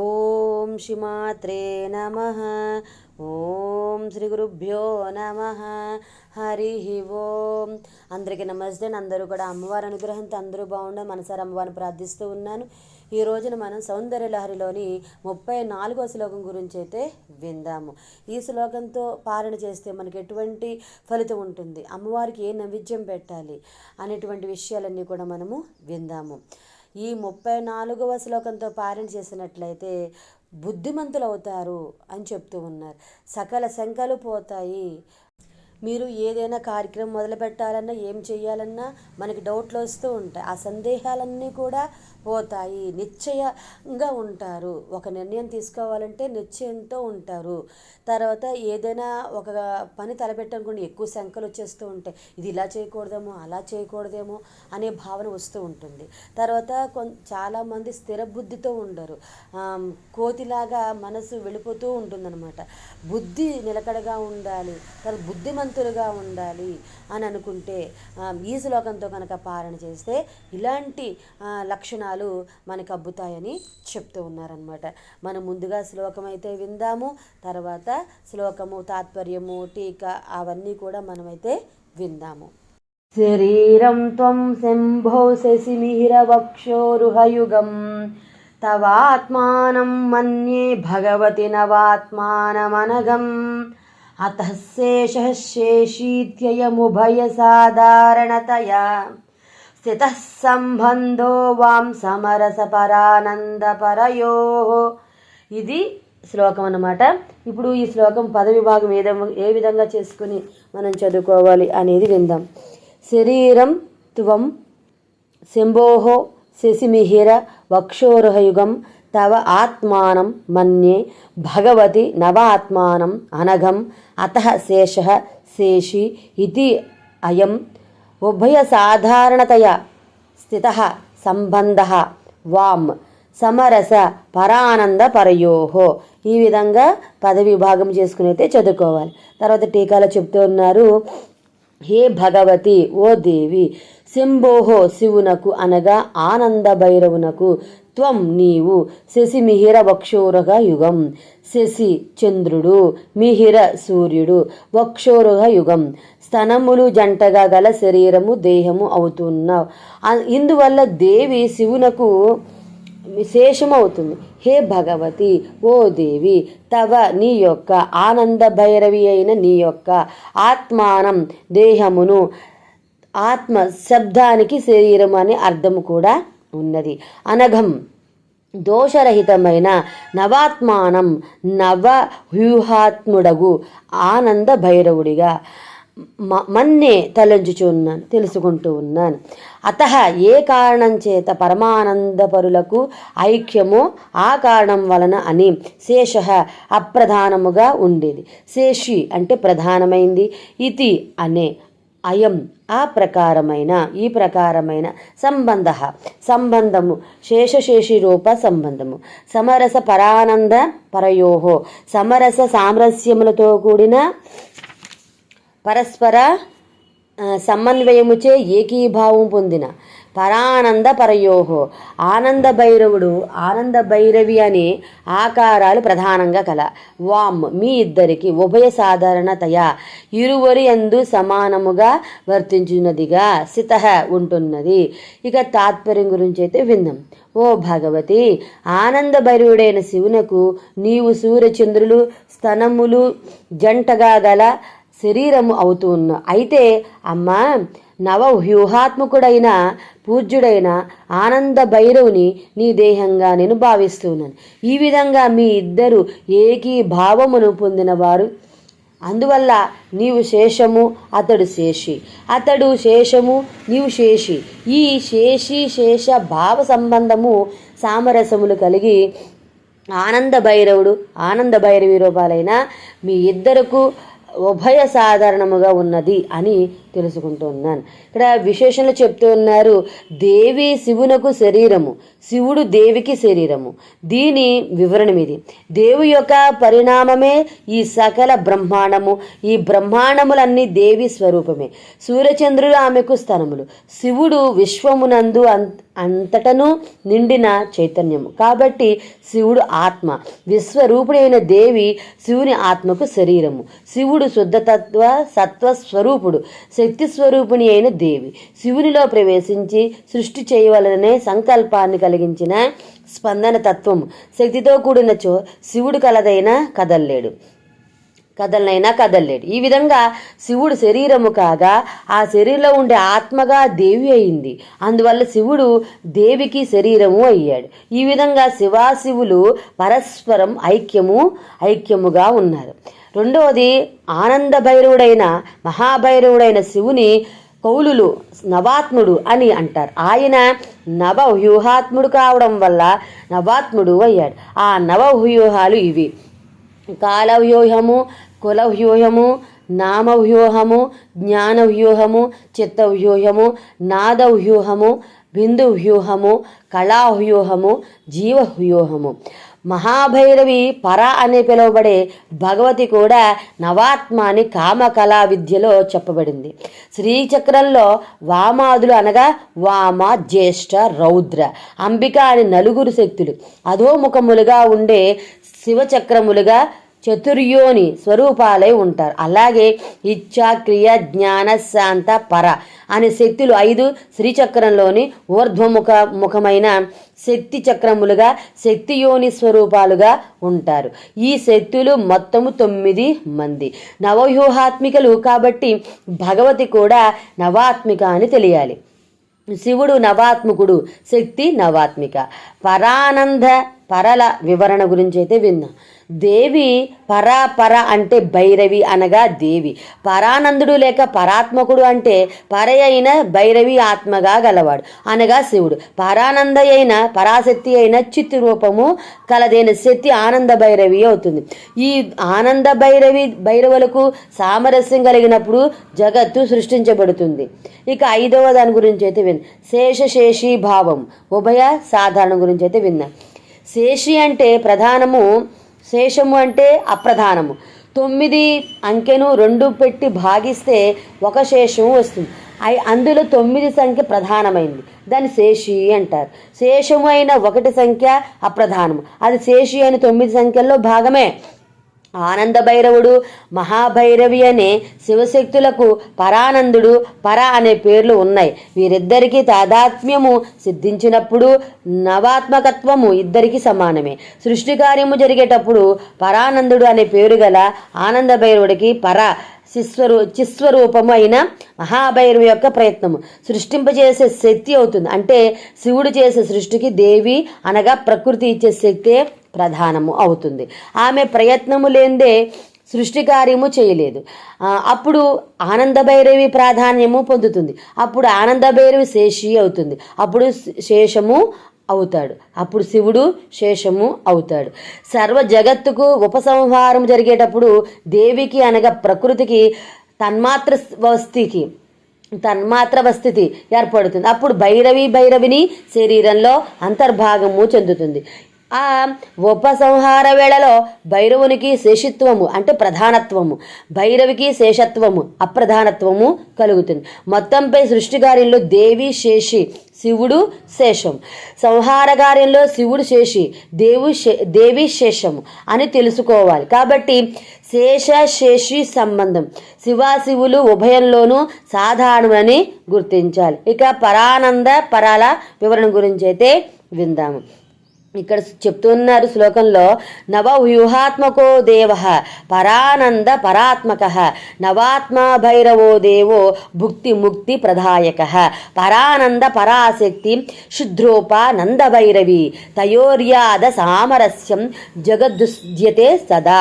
ఓం శ్రీమాత్రే నమ. ఓం శ్రీ గురుభ్యో నమ. హరి ఓం. అందరికీ నమస్తే. అందరూ కూడా అమ్మవారి అనుగ్రహంతో అందరూ బాగుండే మనసారి అమ్మవారిని ప్రార్థిస్తూ ఉన్నాను. ఈ రోజున మనం సౌందర్య లహరిలోని ముప్పై నాలుగో శ్లోకం గురించి అయితే విందాము. ఈ శ్లోకంతో పాలన చేస్తే మనకి ఎటువంటి ఫలితం ఉంటుంది? అమ్మవారికి ఏ నైవేద్యం పెట్టాలి అనేటువంటి విషయాలన్నీ కూడా మనము విందాము. ఈ ముప్పై నాలుగవ శ్లోకంతో పారణ చేసినట్లయితే బుద్ధిమంతులు అవుతారు అని చెప్తూ ఉన్నారు. సకల శంకలు పోతాయి. మీరు ఏదైనా కార్యక్రమం మొదలు పెట్టాలన్నా ఏం చేయాలన్నా మనకి డౌట్లు వస్తూ ఉంటాయి. ఆ సందేహాలన్నీ కూడా పోతాయి. నిశ్చయంగా ఉంటారు. ఒక నిర్ణయం తీసుకోవాలంటే నిశ్చయంతో ఉంటారు. తర్వాత ఏదైనా ఒక పని తలపెట్టనుకోండి ఎక్కువ శంకలు వచ్చేస్తూ ఉంటాయి. ఇది ఇలా చేయకూడదేమో అలా చేయకూడదేమో అనే భావన వస్తూ ఉంటుంది. తర్వాత కొం చాలామంది స్థిర బుద్ధితో ఉండరు. కోతిలాగా మనసు వెళ్ళిపోతూ ఉంటుందన్నమాట. బుద్ధి నిలకడగా ఉండాలి తర్వాత బుద్ధిమంతులుగా ఉండాలి అని అనుకుంటే ఈ శ్లోకంతో కనుక పాలన చేస్తే ఇలాంటి లక్షణాలు వచనాలు మనకు అబ్బుతాయని చెప్తూ ఉన్నారనమాట మనం ముందుగా శ్లోకం అయితే విందాము తర్వాత శ్లోకము తాత్పర్యము టీకా అవన్నీ కూడా మనమైతే విందాము. శరీరం త్వం శంభో శశిమిహిరవక్షోరుహయుగం తవాత్మానం మన్యే భగవతి నవాత్మానమనగం. అతః శేషः శేషీత్యయముభయ సాధారణతయా. స్థితः సంబంధో వాం సమరసపరానందపరయో ఇది శ్లోకం అన్నమాట. ఇప్పుడు ఈ శ్లోకం పదవిభాగం ఏ ఏ విధంగా చేసుకుని మనం చదువుకోవాలి అనేది విందాం. శరీరం త్వం శంభోహో శశిమిహిర వక్షోరుహయుగం తవ ఆత్మానం మన్యే భగవతి నవాత్మానం అనఘం అత శేషः శేషి ఇది అయం ఉభయసాధారణతయా స్థిత సంబంధ వామ్ సమరస పరానంద పరయోహో ఈ విధంగా పదవి భాగం చేసుకుని అయితే చదువుకోవాలి. తర్వాత టీకాలో చెప్తూ ఉన్నారు హే భగవతి ఓ దేవి శంభోహో శివునకు అనగా ఆనంద భైరవునకు త్వం నీవు శశి మిహిర వక్షోరగ యుగం. శశి చంద్రుడు మిహిర సూర్యుడు వక్షోరగ యుగం. స్తనములు జంటగా గల శరీరము దేహము అవుతున్నావు ఇందువల్ల దేవి శివునకు విశేషమవుతుంది. హే భగవతి ఓ దేవి తవ నీ యొక్క ఆనంద భైరవి అయిన నీ యొక్క ఆత్మానం దేహమును ఆత్మ శబ్దానికి శరీరం అనే అర్థం కూడా ఉన్నది. అనఘం దోషరహితమైన నవాత్మానం నవ వ్యూహాత్ముడగు ఆనంద భైరవుడిగా మన్నే మన్నే తలంచుచున్నాను తెలుసుకుంటూ ఉన్నాను. అత ఏ కారణం చేత పరమానందపరులకు ఐక్యమో ఆ కారణం వలన అని శేష అప్రధానముగా ఉండేది. శేషి అంటే ప్రధానమైంది. ఇది అనే అయం ఆ ప్రకారమైన ఈ ప్రకారమైన సంబంధ. సంబంధము శేషశేషి రూప సంబంధము. సమరస పరానంద పరయోహో. సమరస సామరస్యములతో కూడిన పరస్పర సమన్వయముచే ఏకీభావం పొందిన పరానంద పరయోహో ఆనంద భైరవుడు ఆనంద భైరవి అనే ఆకారాలు ప్రధానంగా కల. వామ్ మీ ఇద్దరికి ఉభయ సాధారణతయా. ఇరువరి ఎందు సమానముగా వర్తించున్నదిగా సిత ఉంటున్నది. ఇక తాత్పర్యం గురించి అయితే విందాం. ఓ భగవతి ఆనంద భైరవుడైన శివునకు నీవు సూర్యచంద్రులు స్తనములు జంటగా గల శరీరము అవుతూ ఉన్నావు అయితే అమ్మా నవ వ్యూహాత్మకుడైన పూజ్యుడైన ఆనంద భైరవుని నీ దేహంగా నేను భావిస్తున్నాను. ఈ విధంగా మీ ఇద్దరు ఏకీభావమును పొందినవారు. అందువల్ల నీవు శేషము అతడు శేషి. అతడు శేషము నీవు శేషి. ఈ శేషి శేష భావ సంబంధము సామరసములు కలిగి ఆనంద భైరవుడు ఆనంద భైరవి రూపాలైన మీ ఇద్దరకు ఉభయ సాధారణముగా ఉన్నది అని తెలుసుకుంటూ ఉన్నాను ఇక్కడ విశేషణలు చెప్తూ ఉన్నారు దేవి శివునకు శరీరము శివుడు దేవికి శరీరము. దీని వివరణం ఇది దేవు యొక్క పరిణామమే ఈ సకల బ్రహ్మాండము. ఈ బ్రహ్మాండములన్నీ దేవి స్వరూపమే. సూర్యచంద్రులు ఆమెకు స్థనములు. శివుడు విశ్వమునందు అంత అంతటను నిండిన చైతన్యము. కాబట్టి శివుడు ఆత్మ. విశ్వరూపుడైన దేవి శివుని ఆత్మకు శరీరము. శివుడు శుద్ధతత్వ సత్వ స్వరూపుడు శక్తి స్వరూపిణి అయిన దేవి. శివునిలో ప్రవేశించి సృష్టి చేయవలననే సంకల్పాన్ని కలిగించిన స్పందన తత్వము శక్తితో కూడిన చో శివుడు కలదైన కదల్లేడు. కదలనైనా కదలలేడు. ఈ విధంగా శివుడు శరీరము కాగా ఆ శరీరంలో ఉండే ఆత్మగా దేవి అయింది. అందువల్ల శివుడు దేవికి శరీరము అయ్యాడు. ఈ విధంగా శివాశివులు పరస్పరం ఐక్యము ఐక్యముగా ఉన్నారు. రెండవది ఆనంద భైరవుడైన మహాభైరవుడైన శివుని కౌలులు నవాత్ముడు అని అంటారు. ఆయన నవ వ్యూహాత్ముడు కావడం వల్ల నవాత్ముడు అయ్యాడు. ఆ నవ వ్యూహాలు ఇవి. కాలవ్యూహము కులవ్యూహము నామవ్యూహము జ్ఞానవ్యూహము చిత్తవ్యూహము నాదవ్యూహము బిందువ్యూహము కళావ్యూహము జీవవ్యూహము. మహాభైరవి పర అని పిలువబడే భగవతి కూడా నవాత్మ అని కామకళా విద్యలో చెప్పబడింది. శ్రీచక్రంలో వామాదులు అనగా వామ జ్యేష్ఠ రౌద్ర అంబిక అని నలుగురు శక్తులు. అధోముఖములుగా ఉండే శివచక్రములుగా చతుర్యోని స్వరూపాలై ఉంటారు. అలాగే ఇచ్ఛా క్రియ జ్ఞాన శాంత పర అనే శక్తులు ఐదు శ్రీచక్రంలోని ఊర్ధ్వముఖ ముఖమైన శక్తి చక్రములుగా శక్తి యోని స్వరూపాలుగా ఉంటారు. ఈ శక్తులు మొత్తము తొమ్మిది మంది. నవవ్యూహాత్మికలు కాబట్టి భగవతి కూడా నవాత్మిక అని తెలియాలి. శివుడు నవాత్మకుడు శక్తి నవాత్మిక. పరానంద పరల వివరణ గురించి అయితే విన్నాం. దేవి పరా పర అంటే భైరవి అనగా దేవి. పరానందుడు లేక పరాత్మకుడు అంటే పర అయిన భైరవి ఆత్మగా గలవాడు. అనగా శివుడు. పరానంద అయిన పరాశక్తి అయిన చిత్తు రూపము కలదైన శక్తి ఆనంద భైరవి అవుతుంది. ఈ ఆనంద భైరవి భైరవులకు సామరస్యం కలిగినప్పుడు జగత్తు సృష్టించబడుతుంది. ఇక ఐదవ దాని గురించి అయితే విన్ శేషశేషి భావం. ఉభయ సాధారణ గురించి అయితే విన్నా. శేషి అంటే ప్రధానము శేషము అంటే అప్రధానము. తొమ్మిది అంకెను రెండు పెట్టి భాగిస్తే ఒక శేషం వస్తుంది. అవి అందులో తొమ్మిది సంఖ్య ప్రధానమైంది. దాన్ని శేషి అంటారు. శేషము అయిన ఒకటి సంఖ్య అప్రధానము. అది శేషి అయిన తొమ్మిది సంఖ్యల్లో భాగమే. ఆనంద భైరవుడు మహాభైరవి అనే శివశక్తులకు పరానందుడు పర అనే పేర్లు ఉన్నాయి. వీరిద్దరికీ తాదాత్మ్యము సిద్ధించినప్పుడు నవాత్మకత్వము ఇద్దరికి సమానమే. సృష్టి కార్యము జరిగేటప్పుడు పరానందుడు అనే పేరు గల ఆనంద భైరవుడికి పర శిస్వరూ చిస్వరూపము అయిన మహాభైరవి యొక్క ప్రయత్నము. సృష్టింపజేసే శక్తి అవుతుంది. అంటే శివుడు చేసే సృష్టికి దేవి అనగా ప్రకృతి ఇచ్చే శక్తే ప్రధానము అవుతుంది. ఆమె ప్రయత్నము లేదే సృష్టి కార్యము చేయలేదు అప్పుడు ఆనంద భైరవి ప్రాధాన్యము పొందుతుంది. అప్పుడు ఆనంద భైరవి శేషి అవుతుంది. అప్పుడు శేషము అవుతాడు. అప్పుడు శివుడు శేషము అవుతాడు. సర్వ జగత్తుకు ఉపసంహారం జరిగేటప్పుడు దేవికి అనగా ప్రకృతికి తన్మాత్ర వస్తికి తన్మాత్ర వస్థితి ఏర్పడుతుంది. అప్పుడు భైరవి భైరవిని శరీరంలో అంతర్భాగము చెందుతుంది. ఆ ఉపసంహార వేళలో భైరవునికి శేషిత్వము అంటే ప్రధానత్వము. భైరవికి శేషత్వము అప్రధానత్వము కలుగుతుంది. మొత్తంపై సృష్టి కార్యంలో దేవి శేషి శివుడు శేషం. సంహార కార్యంలో శివుడు శేషి దేవు శే దేవి శేషము అని తెలుసుకోవాలి. కాబట్టి శేష శేషి సంబంధం. శివాశివులు ఉభయంలోనూ సాధారణమని గుర్తించాలి. ఇక పరానంద పరాల వివరణ గురించి అయితే విందాము. ఇక్కడ చెప్తున్నారు శ్లోకంలో నవ వ్యూహాత్మకో దేవ పరానంద పరాత్మక నవాత్మా భైరవో దేవో భుక్తి ముక్తి ప్రదాయక పరానంద పరాశక్తి శుద్రోప భైరవి తయోర్యాద సామరస్యం జగద్దుస్యతే సదా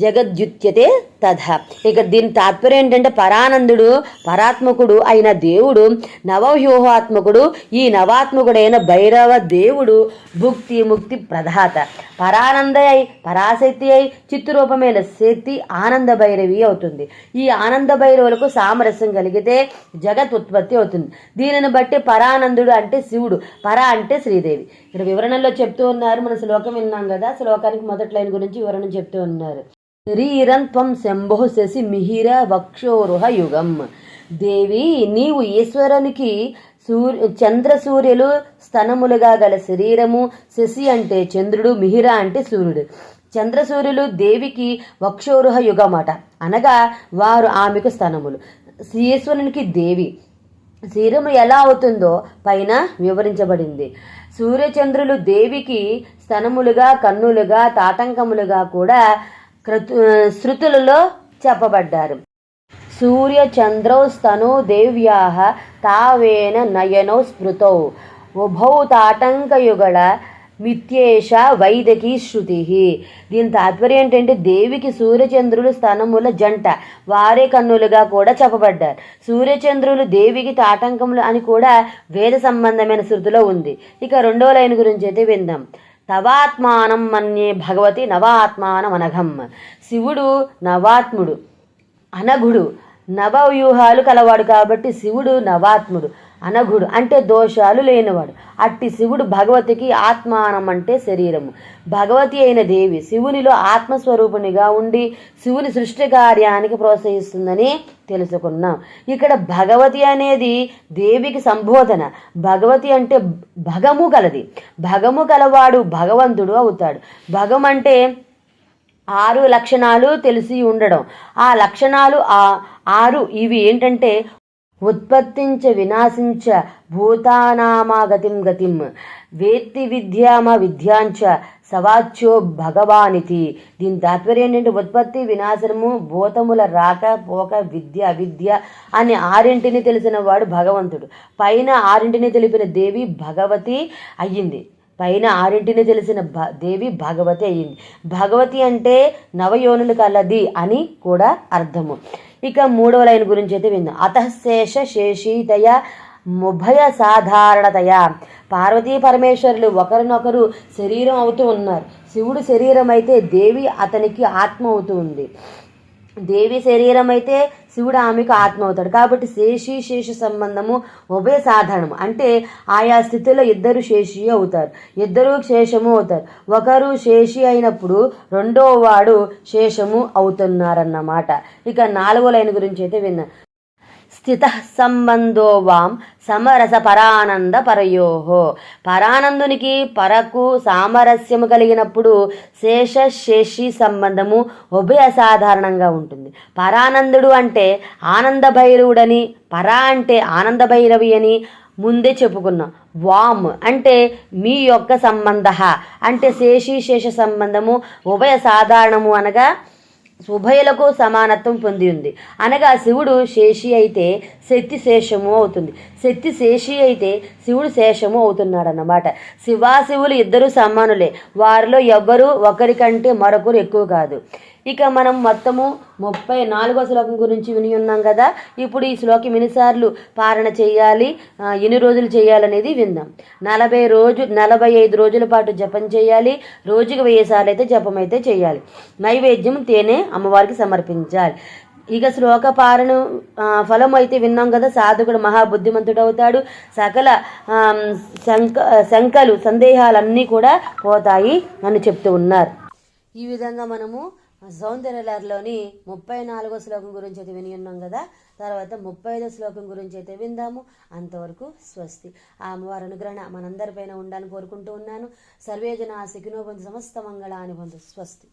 జగద్యుత్యతే తథ ఇక దీని తాత్పర్యం ఏంటంటే పరానందుడు పరాత్మకుడు అయిన దేవుడు నవవ్యూహాత్మకుడు ఈ నవాత్మకుడైన భైరవ దేవుడు భుక్తి ముక్తి ప్రధాత. పరానంద అయి పరాశక్తి అయి చిత్తురూపమైన శక్తి ఆనంద భైరవి అవుతుంది. ఈ ఆనంద భైరవులకు సామరస్యం కలిగితే జగత్ ఉత్పత్తి అవుతుంది. దీనిని బట్టి పరానందుడు అంటే శివుడు పర అంటే శ్రీదేవి. ఇక్కడ వివరణలో చెప్తూ ఉన్నారు మన శ్లోకం విన్నాం కదా శ్లోకానికి మొదటి లైన్ గురించి వివరణ చెప్తూ ఉన్నారు. శరీరం త్వం శంభో శశి మిహిర వక్షోరుహ యుగం. దేవి నీవు ఈశ్వరునికి సూర్య చంద్ర సూర్యులు స్తనములుగా గల శరీరము శశి అంటే చంద్రుడు మిహిర అంటే సూర్యుడు. చంద్ర సూర్యులు దేవికి వక్షోరుహ యుగమట. అనగా వారు ఆమెకు స్థనములు ఈశ్వరునికి దేవి. శరీరం ఎలా అవుతుందో పైన వివరించబడింది. సూర్యచంద్రులు దేవికి స్తనములుగా కన్నులుగా తాటంకములుగా కూడా కృతు శృతులలో చెప్పబడ్డారు. సూర్య చంద్రౌ స్తనో దేవ్యా తావేన నయనౌ స్మృతౌ. ఉభౌ తాటంకయుగళ మిత్యేష వైదకీ శృతి. దీని తాత్పర్యం ఏంటంటే దేవికి సూర్యచంద్రులు స్థనముల జంట. వారే కన్నులుగా కూడా చెప్పబడ్డారు. సూర్యచంద్రులు దేవికి తాటంకములు అని కూడా వేద సంబంధమైన శృతిలో ఉంది. ఇక రెండో లైన్ గురించి అయితే విందాం. తవాత్మానం మన్యే భగవతి నవాత్మానం అనఘం శివుడు నవాత్ముడు అనఘుడు. నవవ్యూహాలు కలవాడు కాబట్టి శివుడు నవాత్ముడు. అనఘుడు అంటే దోషాలు లేనివాడు. అట్టి శివుడు భగవతికి ఆత్మానం అంటే శరీరము. భగవతి అయిన దేవి శివునిలో ఆత్మస్వరూపునిగా ఉండి శివుని సృష్టి కార్యానికి ప్రోత్సహిస్తుందని తెలుసుకున్నాం. ఇక్కడ భగవతి అనేది దేవికి సంబోధన. భగవతి అంటే భగము కలది భగము కలవాడు భగవంతుడు అవుతాడు. భగం అంటే ఆరు లక్షణాలు తెలిసి ఉండడం. ఆ లక్షణాలు ఆ ఆరు ఇవి ఏంటంటే ఉత్పత్తించ వినాశించ భూతానామాగతిం గతిం వేత్తి విద్యామ విద్యాంచ సవాచ్యో భగవానితి. దీని తాత్పర్యం ఏంటంటే ఉత్పత్తి వినాశనము భూతముల రాక పోక విద్య అవిద్య అని ఆరింటిని తెలిసిన వాడు భగవంతుడు. పైన ఆరింటిని తెలిపిన దేవి భగవతి అయ్యింది. పైన ఆరింటిని తెలిసిన భ దేవి భగవతి అయ్యింది. భగవతి అంటే నవయోనులు కలది అని కూడా అర్థము. ఇక మూడవ లైన్ గురించి అయితే విందాం. అతశేష శేషీతయ ముభయ సాధారణతయ. పార్వతీ పరమేశ్వరులు ఒకరినొకరు శరీరం అవుతూ ఉన్నారు. శివుడు శరీరం అయితే దేవి అతనికి ఆత్మ అవుతూ ఉంది. దేవి శరీరం అయితే శివుడు ఆమెకు ఆత్మ అవుతాడు కాబట్టి శేషి శేష సంబంధము ఉభయ సాధారణము. అంటే ఆయా స్థితిలో ఇద్దరు శేషి అవుతారు. ఇద్దరు శేషము అవుతారు. ఒకరు శేషి అయినప్పుడు రెండో వాడు శేషము అవుతున్నారన్నమాట. ఇక నాలుగో లైన్ గురించి అయితే విన్నాను స్థిత సంబంధో వాం సమరస పరానంద పరయోహో పరానందునికి పరకు సామరస్యము కలిగినప్పుడు శేష శేషి సంబంధము ఉభయ సాధారణంగా ఉంటుంది. పరానందుడు అంటే ఆనంద భైరవుడని పరా అంటే ఆనంద భైరవి అని ముందే చెప్పుకున్నాం. వామ్ అంటే మీ యొక్క సంబంధ అంటే శేషి శేష సంబంధము ఉభయ సాధారణము అనగా ఉభయులకు సమానత్వం పొంది ఉంది. అనగా శివుడు శేషి అయితే శక్తి శేషము అవుతుంది. శక్తి శేషి అయితే శివుడు శేషము అవుతున్నాడు అన్నమాట శివాశివులు ఇద్దరు సమానులే. వారిలో ఎవ్వరూ ఒకరికంటే మరొకరు ఎక్కువ కాదు. ఇక మనం మొత్తము ముప్పై నాలుగో శ్లోకం గురించి విని ఉన్నాం కదా. ఇప్పుడు ఈ శ్లోకం ఎన్నిసార్లు పారణ చేయాలి ఎన్ని రోజులు చేయాలనేది విందాం. నలభై రోజు నలభై ఐదు రోజుల పాటు జపం చేయాలి రోజుకి వెయ్యి సార్లు అయితే జపం అయితే చేయాలి. నైవేద్యం తేనె అమ్మవారికి సమర్పించాలి. ఇక శ్లోక పారణ ఫలం అయితే విన్నాం కదా సాధకుడు మహాబుద్ధిమంతుడు అవుతాడు సకల శంక శంకలు సందేహాలన్నీ కూడా పోతాయి అని చెప్తూ ఉన్నారు. ఈ విధంగా మనము సౌందర్యలహరిలోని ముప్పై నాలుగో శ్లోకం గురించి అయితే విని ఉన్నాం కదా. తర్వాత ముప్పై ఐదో శ్లోకం గురించి అయితే విందాము. అంతవరకు స్వస్తి. ఆ అమ్మవారి అనుగ్రహణ మనందరిపైన ఉండాలని కోరుకుంటూ ఉన్నాను. సర్వేజన సికినో పొంది సమస్త మంగళాని పొందు స్వస్తి.